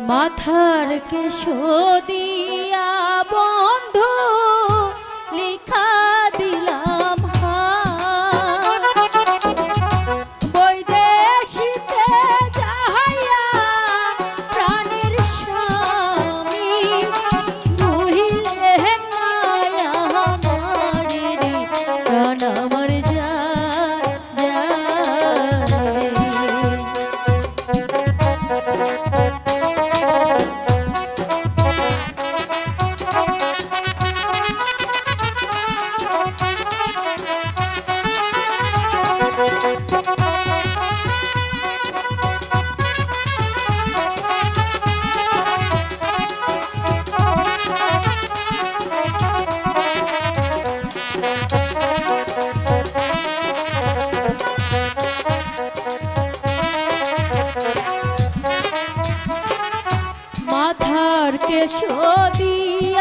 মাথার কে দিয়া বন্ধ লিখা দিলাম বৈদেশিতে যাহাইয়া প্রাণের স্বামী ভুলিলেন প্রাণাম সদী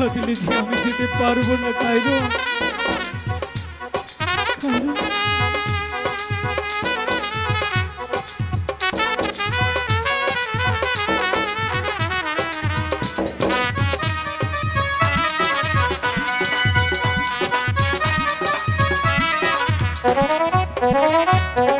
থাকলে যে আমি যেতে পারব না কাইরো Thank